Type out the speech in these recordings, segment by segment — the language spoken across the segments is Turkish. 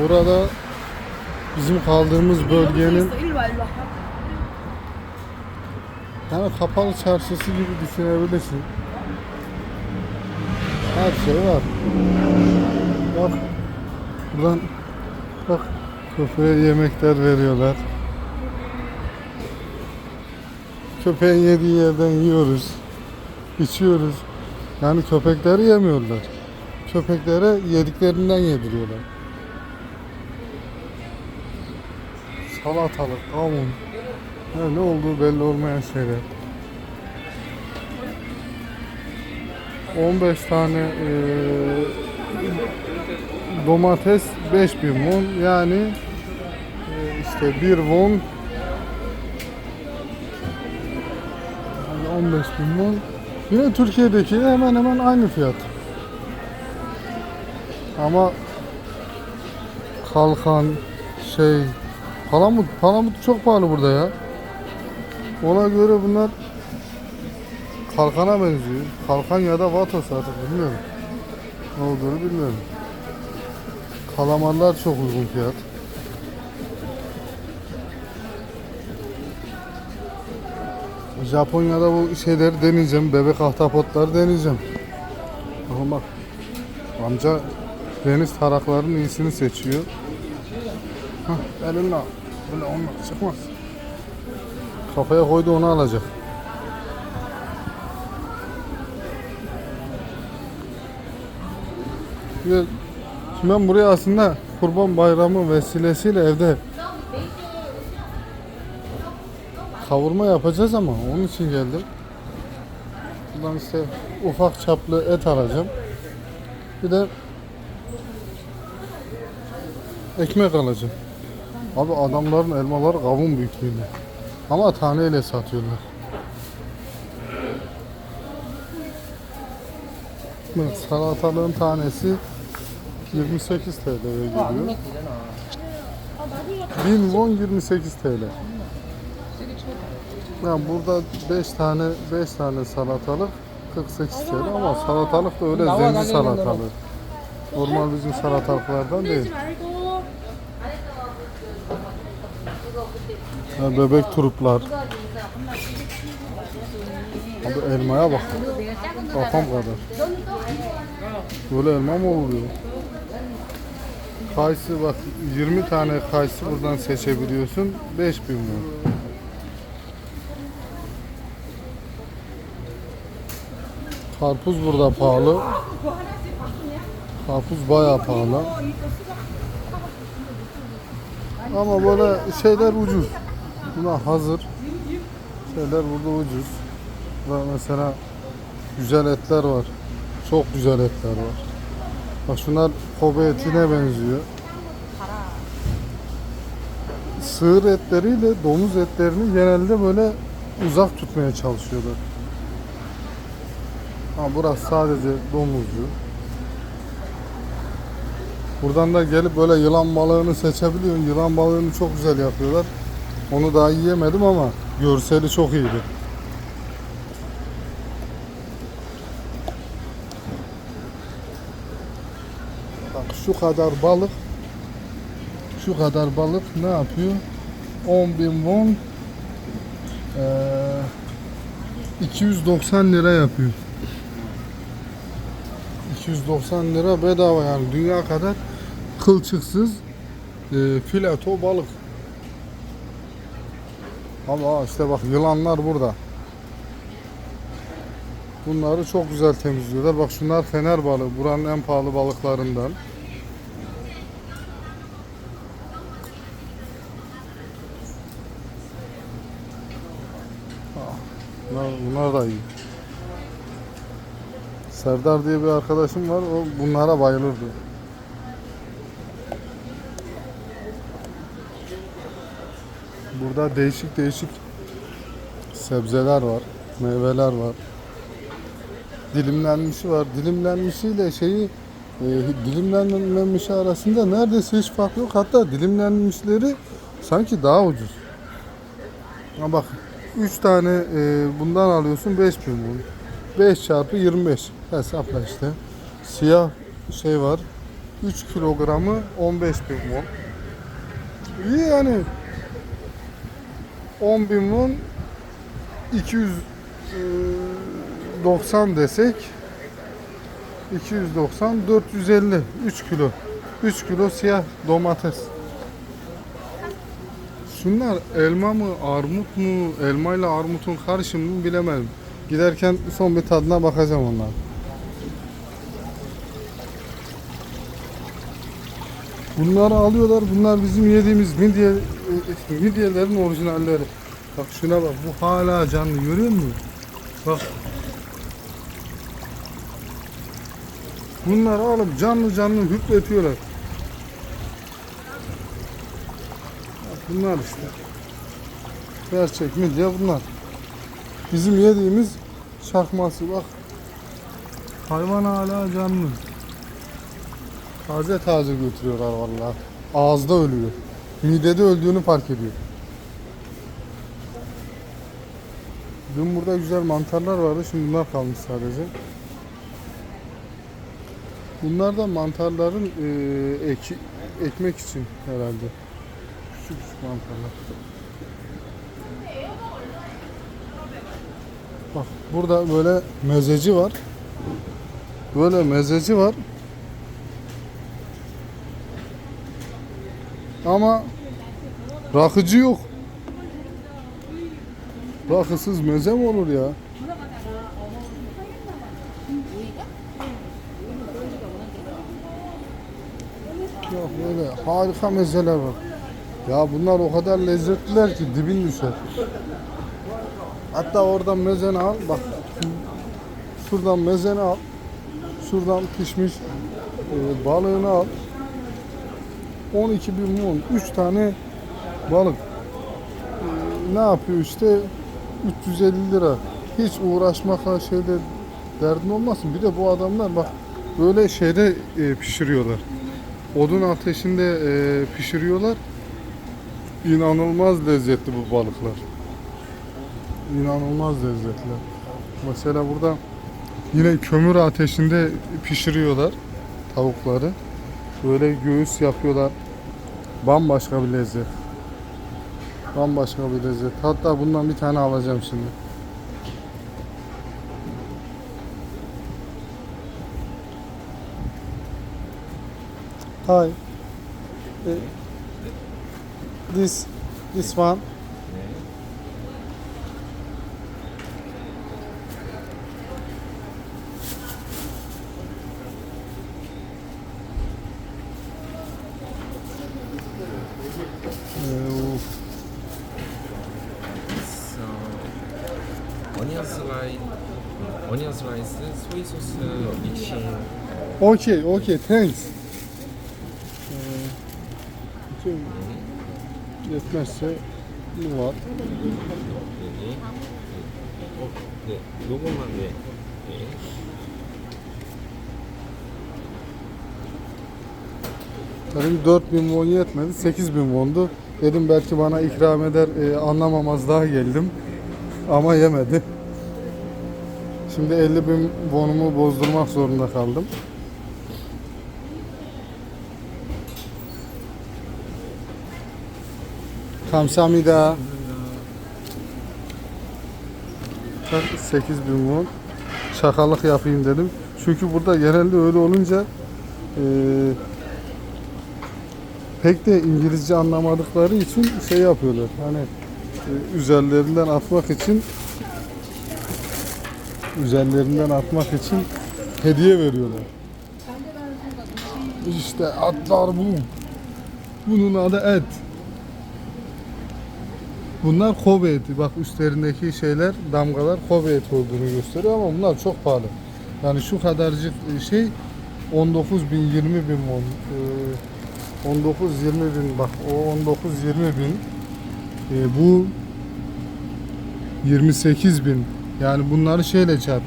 Burada bizim kaldığımız bölgenin yani kapalı çarşısı gibi düşünebilirsin. Her şey var. Bak buradan bak köpeğe yemekler veriyorlar. Köpeğin yediği yerden yiyoruz. içiyoruz. Yani köpekleri yemiyorlar. Köpeklere yediklerinden yediriyorlar. Salatalık, kavun. Ya ne olduğu belli olmayan şeyler. 15 tane eee, domates 5000 won yani eee, işte 1 won yani 15 bin won yine Türkiye'deki hemen hemen aynı fiyat ama kalkan şey palamut palamut çok pahalı burada ya ona göre bunlar kalkana benziyor. Kalkan ya da vatos artık bilmiyorum. Ne olduğunu bilmiyorum. Kalamarlar çok uygun fiyat. Japonya'da bu şeyleri deneyeceğim. Bebek ahtapotları deneyeceğim. Bakın bak. Amca deniz taraklarının iyisini seçiyor. Hah, elinle al. Böyle olmaz. Çıkmaz. Kafaya koydu onu alacak. Şimdi ben buraya aslında Kurban Bayramı vesilesiyle evde kavurma yapacağız ama onun için geldim. Buradan işte ufak çaplı et alacağım. Bir de ekmek alacağım. Abi adamların elmaları kavun büyüklüğünde. Ama taneyle satıyorlar. Bak salatalığın tanesi 28 TL'ye geliyor. 1000 won 28 TL. Yani burada 5 tane 5 tane salatalık 48 TL ama salatalık da öyle zenci salatalık. Normal bizim salatalıklardan değil. Ha, bebek turuplar. Abi elmaya bak. Kafam kadar. Böyle elma mı oluyor? Kayısı bak 20 tane kayısı buradan seçebiliyorsun. 5000 won. Karpuz burada pahalı. Karpuz bayağı pahalı. Ama böyle şeyler ucuz. Buna hazır. Şeyler burada ucuz. Ve mesela güzel etler var. Çok güzel etler var. Bak şunlar Kobe etine benziyor. Sığır etleriyle domuz etlerini genelde böyle uzak tutmaya çalışıyorlar. Ha burası sadece domuzcu. Buradan da gelip böyle yılan balığını seçebiliyorsun. Yılan balığını çok güzel yapıyorlar. Onu daha yiyemedim ama görseli çok iyiydi. Bak şu kadar balık şu kadar balık ne yapıyor? 10 bin won eee, 290 lira yapıyor. 290 lira bedava yani dünya kadar kılçıksız eee fileto balık. Ama işte bak yılanlar burada. Bunları çok güzel temizliyorlar. Bak şunlar fener balığı. Buranın en pahalı balıklarından. Ah, Bunlar, bunlar da iyi. Serdar diye bir arkadaşım var. O bunlara bayılırdı. Burada değişik değişik sebzeler var, meyveler var. Dilimlenmişi var. Dilimlenmişiyle şeyi e, dilimlenmemişi arasında neredeyse hiç fark yok. Hatta dilimlenmişleri sanki daha ucuz. Ama bak 3 tane e, bundan alıyorsun 5 bin won. 5 çarpı 25 hesapla işte. Siyah şey var. 3 kilogramı 15 bin won. İyi yani 10 bin won 290 desek 290 450 3 kilo. 3 kilo siyah domates. Şunlar elma mı armut mu elmayla armutun karışımı mı bilemedim. Giderken son bir tadına bakacağım onlar Bunları alıyorlar. Bunlar bizim yediğimiz midye, midyelerin orijinalleri. Bak şuna bak. Bu hala canlı. Görüyor musun? Bak. Bunları alıp canlı canlı hüpletiyorlar. Bunlar işte. Gerçek midye bunlar. Bizim yediğimiz çakması bak. Hayvan hala canlı. Taze taze götürüyorlar vallahi. Ağızda ölüyor. Midede öldüğünü fark ediyor. Dün burada güzel mantarlar vardı. Şimdi bunlar kalmış sadece. Bunlar da mantarların e, eki, ekmek için herhalde. Küçük küçük mantarlar. Bak burada böyle mezeci var. Böyle mezeci var. Ama rakıcı yok. Rakısız meze mi olur ya? Yok böyle harika mezeler var. Ya bunlar o kadar lezzetliler ki dibin düşer. Hatta oradan mezeni al bak. Şuradan mezeni al. Şuradan pişmiş e, balığını al. 12 bin won. 3 tane balık. Ne yapıyor işte 350 lira. Hiç uğraşmakla şeyde derdin olmasın. Bir de bu adamlar bak böyle şeyde e, pişiriyorlar. Odun ateşinde e, pişiriyorlar. İnanılmaz lezzetli bu balıklar. İnanılmaz lezzetli. Mesela burada yine kömür ateşinde pişiriyorlar tavukları. Böyle göğüs yapıyorlar. Bambaşka bir lezzet. Bambaşka bir lezzet. Hatta bundan bir tane alacağım şimdi. Hi. Eh, This this one. они осылай, они осылай, свой сос объекшен. Окей, окей, thanks. Bütün yetmezse bu var. Logoman ve Tabii 4000 won yetmedi, 8000 wondu. Dedim belki bana ikram eder, e, anlamamaz daha geldim. Ama yemedi. Şimdi 50 bin wonumu bozdurmak zorunda kaldım. Kamsamida. 8000 won. Şakalık yapayım dedim. Çünkü burada genelde öyle olunca e, pek de İngilizce anlamadıkları için şey yapıyorlar. Hani e, üzerlerinden atmak için üzerlerinden atmak için hediye veriyorlar. İşte atlar bu. Bunun adı et. Bunlar Kobe eti. Bak üstlerindeki şeyler, damgalar Kobe eti olduğunu gösteriyor ama bunlar çok pahalı. Yani şu kadarcık şey 19 bin, 20 bin won. Ee, 19-20 bin bak o 19-20 bin Ee, bu 28 bin yani bunları şeyle çarp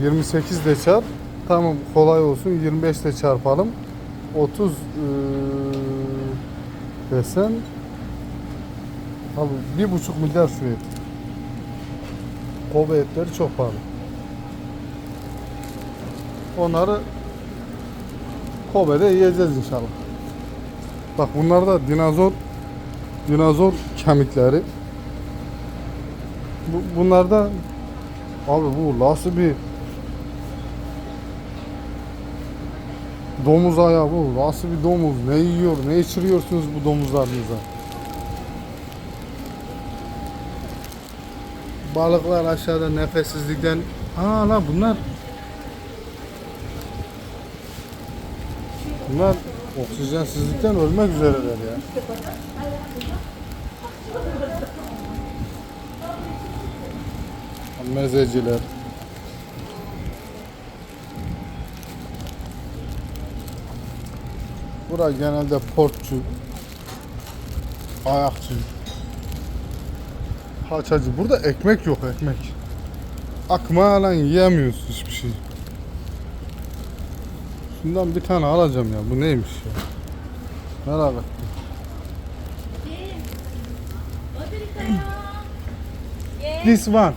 Ee, 28 ile çarp tamam kolay olsun 25 ile çarpalım 30 ee, desen abi bir buçuk milyar şu et Kobe etleri çok pahalı onları Kobe'de yiyeceğiz inşallah. Bak bunlar da dinozor dinozor kemikleri. Bu, bunlar da abi bu nasıl bir domuz ayağı bu? Nasıl bir domuz? Ne yiyor ne içiriyorsunuz bu domuzlarınıza? Balıklar aşağıda nefessizlikten aa la bunlar. Bunlar oksijensizlikten ölmek üzereler ya mezeciler. Bura genelde portçu, ayakçı, haçacı. Burada ekmek yok ekmek. Akma lan yiyemiyorsun hiçbir şey. Şundan bir tane alacağım ya. Bu neymiş ya? Merak ettim. This one.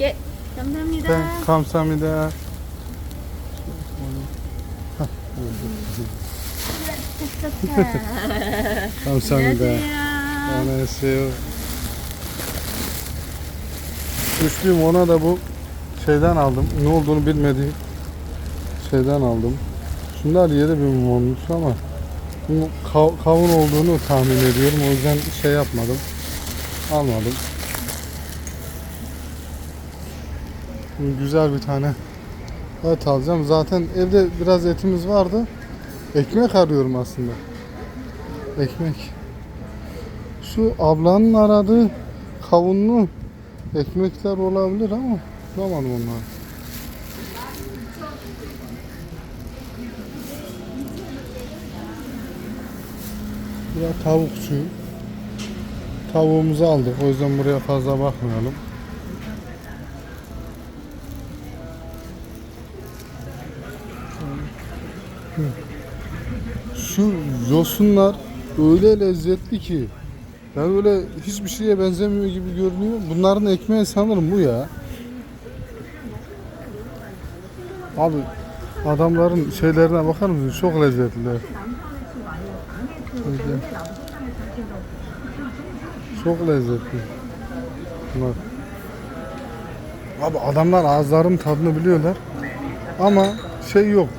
예, 감사합니다. 네, 감사합니다. 감사합니다. 안녕하세요. Anlaşıyor. 3000 ona da bu şeyden aldım. Ne olduğunu bilmediğim şeyden aldım. Şunlar 7000 olmuş ama bunun kav- kavun olduğunu tahmin ediyorum. O yüzden şey yapmadım. Almadım. Güzel bir tane et alacağım. Zaten evde biraz etimiz vardı. Ekmek arıyorum aslında. Ekmek. Şu ablanın aradığı kavunlu ekmekler olabilir ama bulamadım onları. Buraya tavukçu. Tavuğumuzu aldık. O yüzden buraya fazla bakmayalım. Yosunlar öyle lezzetli ki yani öyle hiçbir şeye benzemiyor gibi görünüyor. Bunların ekmeği sanırım bu ya. Abi adamların şeylerine bakar mısın? Çok lezzetliler. Şöyle. Çok lezzetli. Bunlar. Abi adamlar ağızların tadını biliyorlar. Ama şey yok.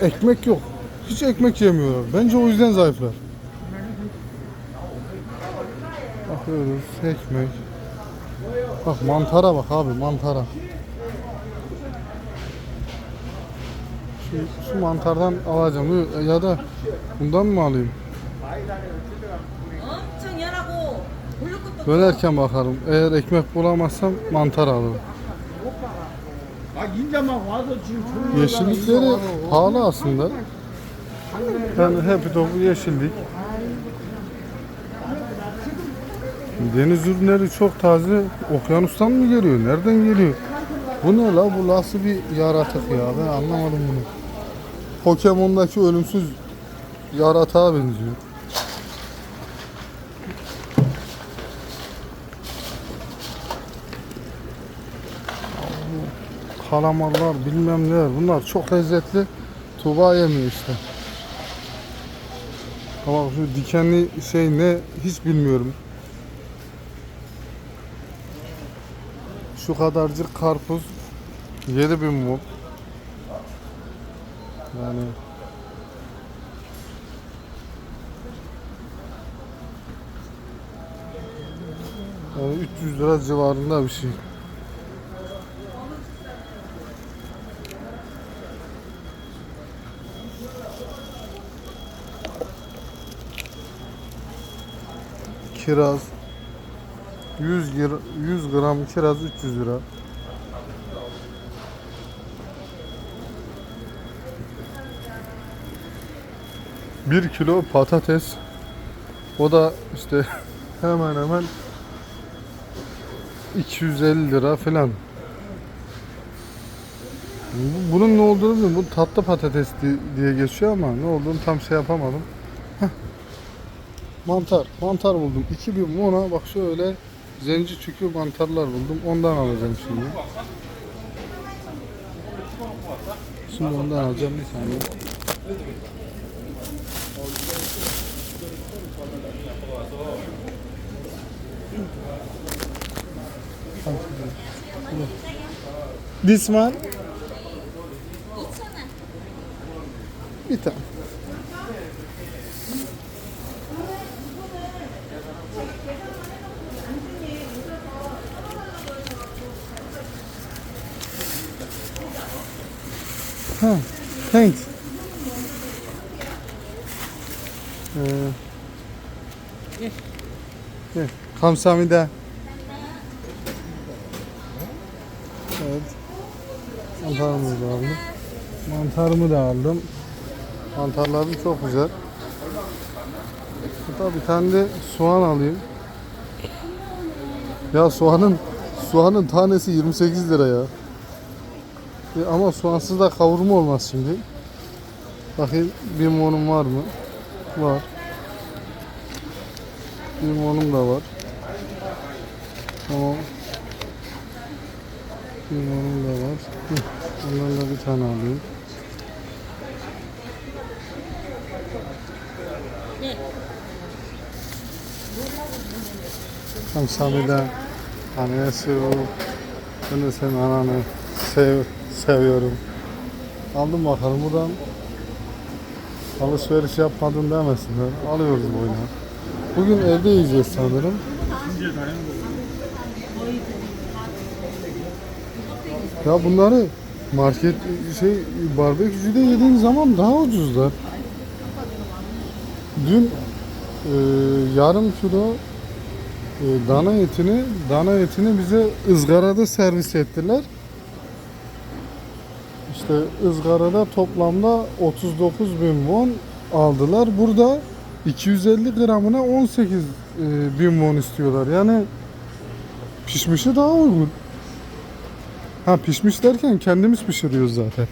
Ee, ekmek yok hiç ekmek yemiyorlar. Bence o yüzden zayıflar. Bakıyoruz ekmek. Bak mantara bak abi mantara. Şu, şu mantardan alacağım ya da bundan mı alayım? Dönerken bakarım. Eğer ekmek bulamazsam mantar alırım. Yeşillikleri pahalı aslında. Yani Happy Top'u yeşillik. Deniz ürünleri çok taze. Okyanustan mı geliyor? Nereden geliyor? Bu ne la? Bu nasıl bir yaratık ya? Ben anlamadım bunu. Pokemon'daki ölümsüz yaratığa benziyor. Kalamarlar bilmem neler. Bunlar çok lezzetli. Tuğba yemiyor işte. Ama şu dikenli şey ne hiç bilmiyorum. Şu kadarcık karpuz 7000 mu? Yani yani 300 lira civarında bir şey. Kiraz 100 gra- 100 gram kiraz 300 lira. Bir kilo patates. O da işte hemen hemen 250 lira falan. Bu- Bunun ne olduğunu bilmiyorum. Bu tatlı patates di- diye geçiyor ama ne olduğunu tam şey yapamadım. Mantar. Mantar buldum. 2000 mona bak şöyle zenci çükü mantarlar buldum. Ondan alacağım şimdi. Şimdi ondan alacağım bir saniye. This one? 2,000원. Bir tane. Ha, Thanks. Uh, yeah. Kamsamida. Evet. Mantarımızı da aldım. Mantarımı da aldım. Mantarlarım çok güzel. Hatta bir tane de soğan alayım. Ya soğanın soğanın tanesi 28 lira ya. Ama soğansız da kavurma olmaz şimdi. Bakayım limonum var mı? Var. Limonum da var. Tamam. Limonum da var. Ondan da bir tane alayım. Tam Sami'den annesi hani o. Ben de senin ananı sev, seviyorum. Aldım bakalım buradan alışveriş yapmadın demesinler. Alıyoruz bu oyunu. Bugün evde yiyeceğiz sanırım. Ya bunları market şey barbekücüde yediğin zaman daha ucuzlar. Dün e, yarım kilo e, dana etini dana etini bize ızgarada servis ettiler. İşte ızgarada toplamda 39 bin won aldılar. Burada 250 gramına 18 e, bin won istiyorlar. Yani pişmişi daha uygun. Ha pişmiş derken kendimiz pişiriyoruz zaten.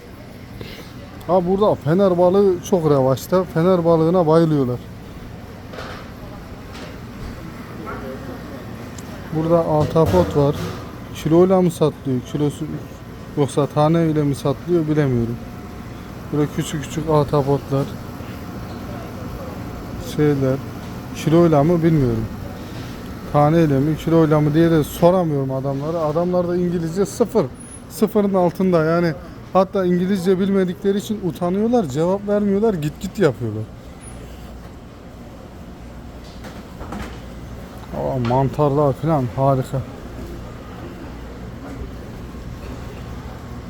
Ha burada fener balığı çok revaçta. Fener balığına bayılıyorlar. Burada ahtapot var. Kiloyla mı satılıyor? Kilosu yoksa taneyle mi satılıyor bilemiyorum. Burada küçük küçük ahtapotlar. Şeyler. Kiloyla mı bilmiyorum. Taneyle mi kiloyla mı diye de soramıyorum adamlara. Adamlar da İngilizce sıfır. Sıfırın altında yani. Hatta İngilizce bilmedikleri için utanıyorlar, cevap vermiyorlar, git git yapıyorlar. Aa, mantarlar falan harika.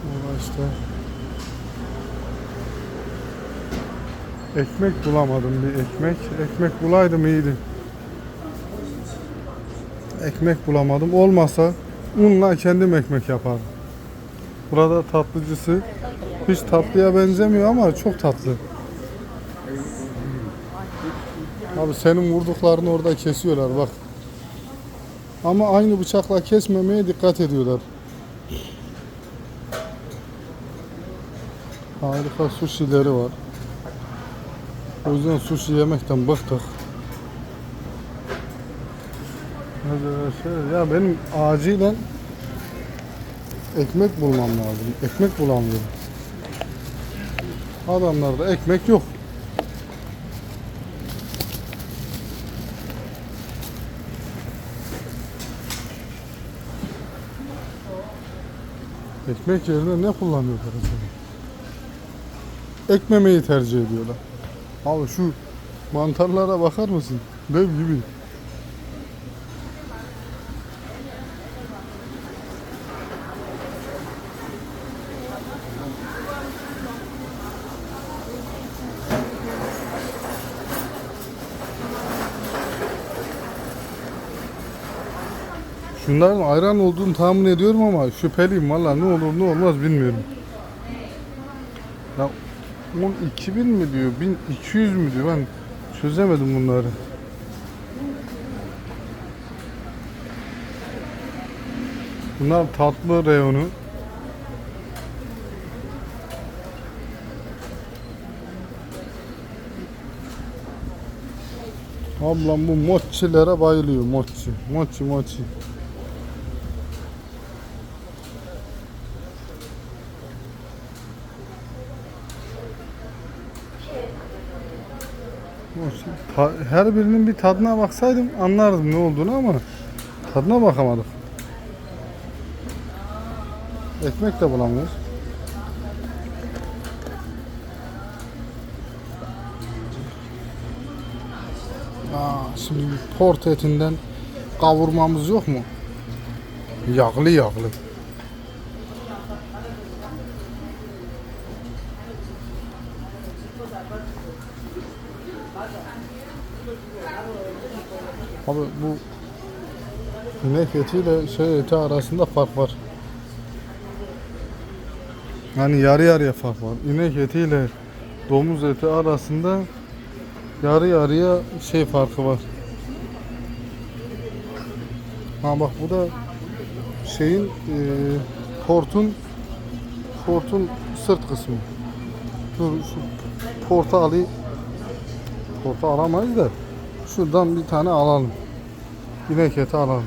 Burada işte ekmek bulamadım bir ekmek. Ekmek bulaydım iyiydi. Ekmek bulamadım. Olmasa unla kendim ekmek yapardım. Burada tatlıcısı hiç tatlıya benzemiyor ama çok tatlı. Abi senin vurduklarını orada kesiyorlar bak. Ama aynı bıçakla kesmemeye dikkat ediyorlar. Harika sushi'leri var. O yüzden sushi yemekten bıktık. Arkadaşlar ya benim acilen ekmek bulmam lazım. Ekmek bulamıyorum. Adamlarda ekmek yok. Ekmek yerine ne kullanıyorlar acaba? Ekmemeyi tercih ediyorlar. Abi şu mantarlara bakar mısın? Dev gibi. Şunların ayran olduğunu tahmin ediyorum ama şüpheliyim valla ne olur ne olmaz bilmiyorum. 2000 mi diyor, 1200 mü diyor. Ben çözemedim bunları. Bunlar tatlı reyonu. Ablam bu moçilere bayılıyor moçi. Moçi moçi. Her birinin bir tadına baksaydım anlardım ne olduğunu ama tadına bakamadık. Ekmek de bulamıyoruz. Aa, şimdi port etinden kavurmamız yok mu? Yağlı yağlı. Abi bu inek etiyle şey eti arasında fark var. Yani yarı yarıya fark var. İnek etiyle domuz eti arasında yarı yarıya şey farkı var. Ha bak bu da şeyin e, portun portun sırt kısmı. Dur şu portu alayım. Portu alamayız da şuradan bir tane alalım. İnek eti alalım.